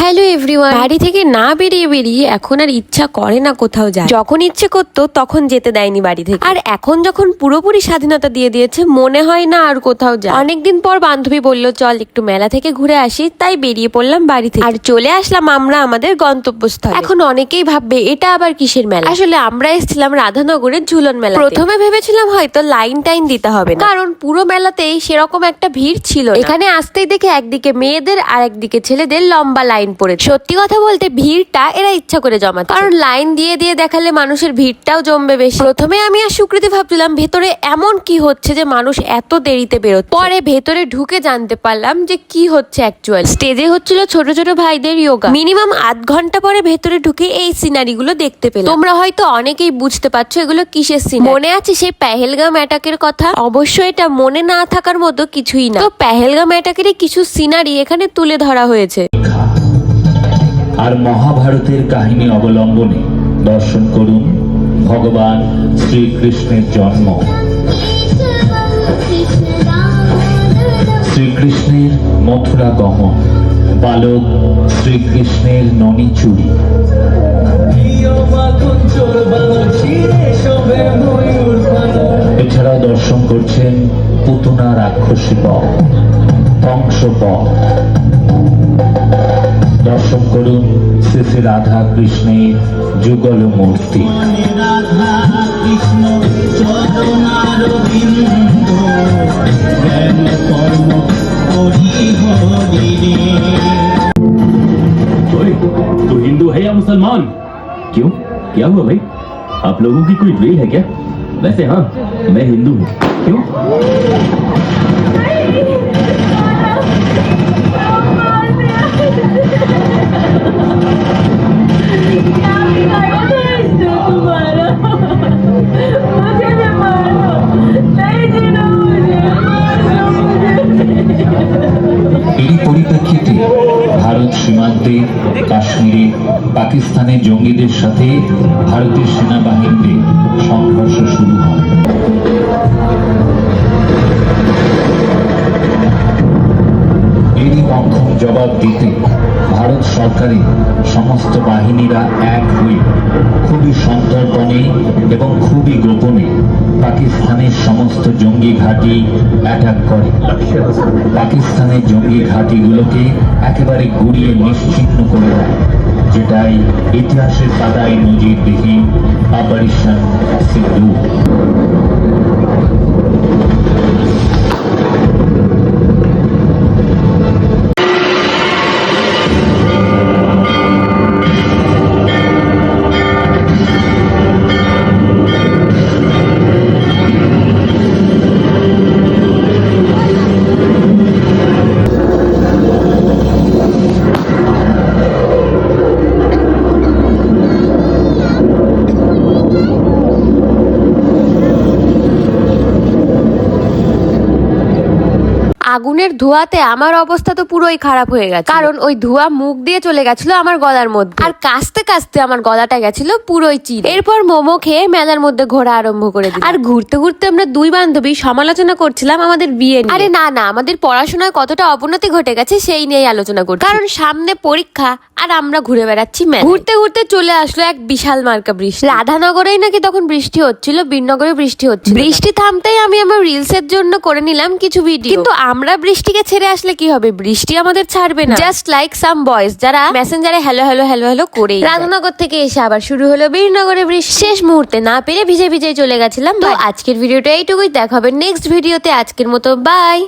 Hello everyone বাড়ি থেকে না বেরিয়ে বেরিয়ে এখন আর ইচ্ছা করে না কোথাও যায় যখন ইচ্ছে করতো তখন যেতে দেয়নি বাড়ি থেকে। আর এখন যখন পুরোপুরি স্বাধীনতা দিয়ে দিয়েছে মনে হয় না আর কোথাও যায় অনেকদিন পর বান্ধবী বলল চল একটু মেলা থেকে ঘুরে আসি। তাই বেরিয়ে পড়লাম বাড়ি থেকে। আর চলে আসলাম আমরা আমাদের গন্তব্যস্থল। এখন অনেকেই ভাববে এটা আবার কিসের মেলা? আসলে আমরা এসেছিলাম রাধানগরের ঝুলন মেলা প্রথমে ভেবেছিলাম হয়তো লাইন টাইন দিতে হবে না। কারণ পুরো মেলাতেই সেরকম একটা ভিড় ছিল এখানে আসতেই দেখে একদিকে মেয়েদের আর একদিকে ছেলেদের লম্বা লাইন। পড়ে সত্যি কথা বলতে ভিড়টা এরা ইচ্ছা করে জমাচ্ছে। কারণ লাইন দিয়ে দিয়ে দেখালে মানুষের ভিড়টাও জমবে বেশি। প্রথমে আমি আর সুকৃতি ভাবছিলাম ভেতরে এমন কি হচ্ছে যে মানুষ এত দেরিতে বেরোত পরে ভেতরে ঢুকে জানতে পারলাম যে কি হচ্ছে অ্যাকচুয়াল স্টেজে হচ্ছিল ছোট ছোট ভাইদের যোগা মিনিমাম আধ ঘণ্টা পরে ভেতরে ঢুকে এই সিনারি গুলো দেখতে পেলাম। তোমরা হয়তো অনেকেই বুঝতে পারছ এগুলো কিসের সিন মনে আছে সেই পেহেলগাম অ্যাটাকের কথা? অবশ্যই এটা মনে না থাকার মতো কিছুই না। তো পেহেলগাম অ্যাটাকেরই কিছু সিনারি এখানে তুলে ধরা হয়েছে। আর মহাভারতের কাহিনী অবলম্বনে দর্শন করুন ভগবান শ্রীকৃষ্ণের জন্ম। শ্রীকৃষ্ণের মথুরা গমন বালক শ্রীকৃষ্ণের ননী চুরি। এছাড়াও দর্শন করছেন পুতুনা রাক্ষসী পথ ধ্বংস পথ দর্শন করুন শ্রী শ্রী রাধা কৃষ্ণের যুগল মূর্তি ओए, तू हिंदू है या मुसलमान क्यों क्या हुआ भाई आप लोगों की कोई ड्रिल है क्या वैसे हाँ मैं हिंदू हूँ क्यों পরিপ্রেক্ষিতে ভারত সীমান্তে কাশ্মীরে পাকিস্তানের জঙ্গিদের সাথে ভারতের সেনাবাহিনীতে সংঘর্ষ শুরু হয়। এরই মক্ষম জবাব দিতে ভারত সরকারের সমস্ত বাহিনীরা এক হয়ে খুবই সন্তর্পণে এবং খুবই গোপনে জঙ্গি ঘাঁটি অ্যাটাক করে। পাকিস্তানের জঙ্গি ঘাঁটিগুলোকে একেবারে গুড়িয়ে নিশ্চিহ্ন করে দেয়, যেটাই ইতিহাসের পাতায় নজিরবিহীন অপারেশন সিন্ধু আগুনের ধোঁয়াতে আমার অবস্থা তো পুরোই খারাপ হয়ে গেছে। কারণ ওই ধোঁয়া মুখ দিয়ে চলে গেছিল আমার গলার মধ্যে। আর কাস্তে কাস্তে আমার গলাটা গেছিল পুরোই চির। এরপর মোমো খেয়ে মেলার মধ্যে ঘোরা আরম্ভ করে দিই আর ঘুরতে ঘুরতে আমরা দুই বান্ধবী সমালোচনা করছিলাম আমাদের বিয়ে নিয়ে। আরে না না আমাদের পড়াশোনায় কতটা অবনতি ঘটে গেছে সেই নিয়েই আলোচনা করছি। কারণ সামনে পরীক্ষা আর আমরা ঘুরে বেড়াচ্ছি। ঘুরতে ঘুরতে চলে আসলো এক বিশাল মার্কা বৃষ্টি। রাধানগরেই নাকি তখন বৃষ্টি হচ্ছিল বীরনগরে বৃষ্টি হচ্ছিল। বৃষ্টি থামতেই আমি আমার রিলস এর জন্য করে নিলাম কিছু ভিডিও কিন্তু আমরা বৃষ্টিকে ছেড়ে আসলে কি হবে? বৃষ্টি আমাদের ছাড়বে না। জাস্ট লাইক সাম বয়েজ যারা মেসেঞ্জারে হ্যালো হ্যালো হ্যালো হ্যালো করে রাজনগর থেকে এসে আবার শুরু হলো বীরনগরে বৃষ্টি। শেষ মুহূর্তে না পেরে ভিজে ভিজে চলে গেছিলাম। তো আজকের ভিডিওটা এইটুকুই। দেখা হবে নেক্সট ভিডিওতে আজকের মতো বাই